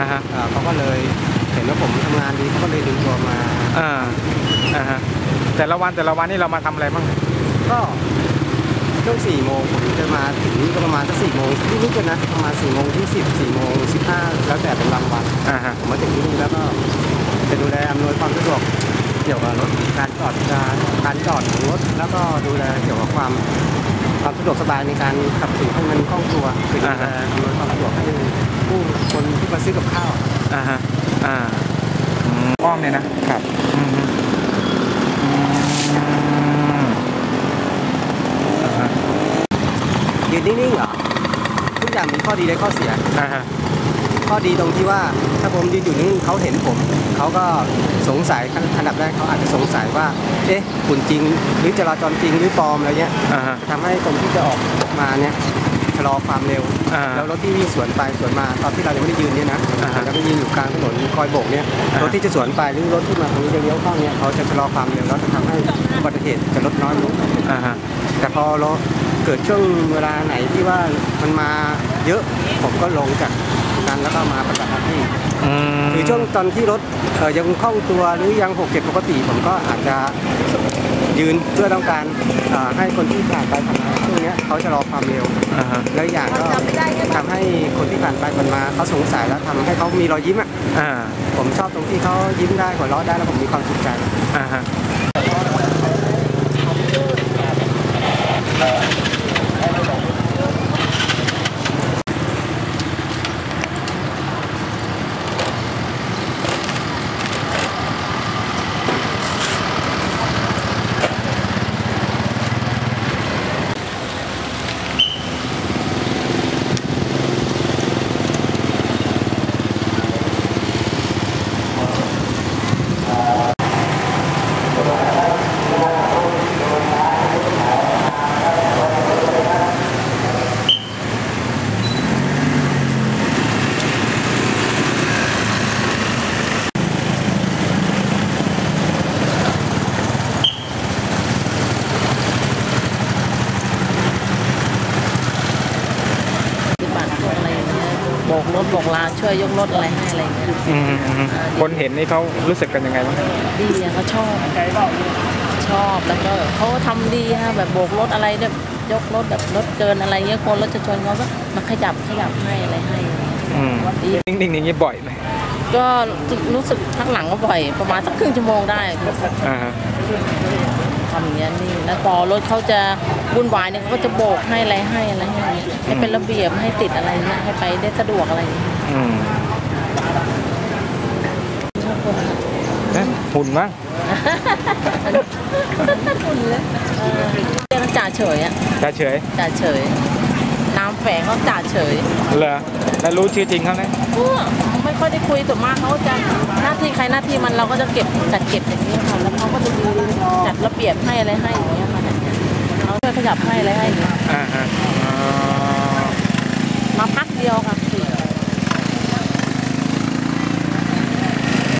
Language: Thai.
อ่าฮะอ่าเขาก็เลยเห็นว่าผมทำงานดีเขาก็เลยดึงตัวมา อ่าอ่าฮะแต่ละวันแต่ละวันนี่เรามาทำอะไรบ้างก็ช่วงสี่โมงผมจะมาถึงนี่ก็ประมาณสักสี่โมงนิดๆกันนะประมาณสี่โมงที่สิบสี่โมงสิบห้าแล้วแต่เป็นบางวันอ่าฮะผมมาถึงที่นี่แล้วก็จะดูแลอำนวยความสะดวกเกี่ยวกับรถการจอดการการจอดของรถแล้วก็ดูแลเกี่ยวกับความ ความสะดวกสบายในการขับขี่ให้มันคล่องตัวคือดูแลอำนวยความสะดวกให้ผู้คนที่มาซื้อกับข้าว อ่าฮะอ่าอืมอ้อมเนี่ยนะครับอืมอืมอ่าฮะยืนนิ่งๆเหรอทุกอย่างมีข้อดีและข้อเสีย อ่าฮะ ข้อดีตรงที่ว่าถ้าผมยืนอยู่นิ่งเขาเห็นผม เขาก็สงสัยอันดับแรกเขาอาจจะสงสัยว่า เอ๊ะคุณจริง หรือจราจรจริงหรือปลอมอะไรเงี้ยอ่าฮะทำให้คนที่จะออกมาเนี่ยชะลอความเร็วอ่าแล้วรถที่วิ่งสวนไปสวนมาตอนที่เรายังไม่ได้ยืนเนี่ยนะอ่าฮะเราก็ยืนอยู่กลางถนนคอยโบกเนี่ยอ่ารถที่จะสวนไปหรือรถที่มาตรงนี้จะเลี้ยวเข้าเนี่ยเขาจะชะลอความเร็วแล้วจะทำให้อุบัติเหตุจะลดน้อยลงอ่าฮะแต่พอเราเกิดช่วงเวลาไหนที่ว่ามันมาเยอะผมก็ลงจาก นั้นแล้วก็มาปฏิบัติหน้าที่อืมคือช่วงตอนที่รถเอ่อยังคล่องตัวหรือยังหกเก็บปกติ ผมก็อาจจะยืนเพื่อต้องการเอ่อให้คนที่ผ่านไปผ่านมาช่วงเนี้ยเขาจะรอความเร็วอ่าฮะแล้วอีกอย่างก็ทำให้คนที่ผ่านไปผ่านมาเขาสงสัยแล้วทำให้เขามีรอยยิ้มอะอ่าผมชอบตรงที่เขายิ้มได้หัวเราะได้แล้วผมมีความสุขใจ อ่าฮะ ปฏิบัติพวกอะไรอย่างเงี้ย โบกรถโบกลาช่วยยกรถอะไรให้อะไรเงี้ยอืมอืมคนเห็นนี่เขารู้สึกกันยังไงบ้างดีอะเขาชอบชอบแล้วก็เขาทำดีฮะแบบโบกรถอะไรแบบยกรถแบบรถเกินอะไรเงี้ยคนรถจะชนเขาก็มาขยับขยับให้อะไรให้ อืมดีนิ่งๆอย่างนี้บ่อยไหมก็รู้สึกพักหลังก็บ่อย ประมาณสักครึ่งชั่วโมงได้ อ่าฮะทำอย่างนี้ยนี่แล้วพอรถเขาจะวุ่นวายเนี่ยเขาก็จะโบกให้อะไรให้อะไรให้ให้เป็นระเบียบให้ติดอะไรเงี้ยให้ไปได้สะดวกอะไรอย่างเงี้ยอืมชอบคน นะหุ่นมั้งคุณเลยเออเรียกจ่าเฉยอะจ่าเฉยจ่าเฉย ฝงเขาจ่าเฉยเหรอแล้วรู้ชื่อจริงเขาไหมพวกไม่ค่อยได้คุยส่วนมากเขาจะหน้าที่ใครหน้าที่มันเราก็จะเก็บจัดเก็บอย่างนี้ค่ะแล้วเขาก็จะดูจัดระเบียบให้อะไรให้อย่างเงี้ยค่ะเนี่ยเขาช่วยขยับให้อะไรให้อย่างเงี้ยอ่าฮะอ๋อมาพักเดียวค่ะ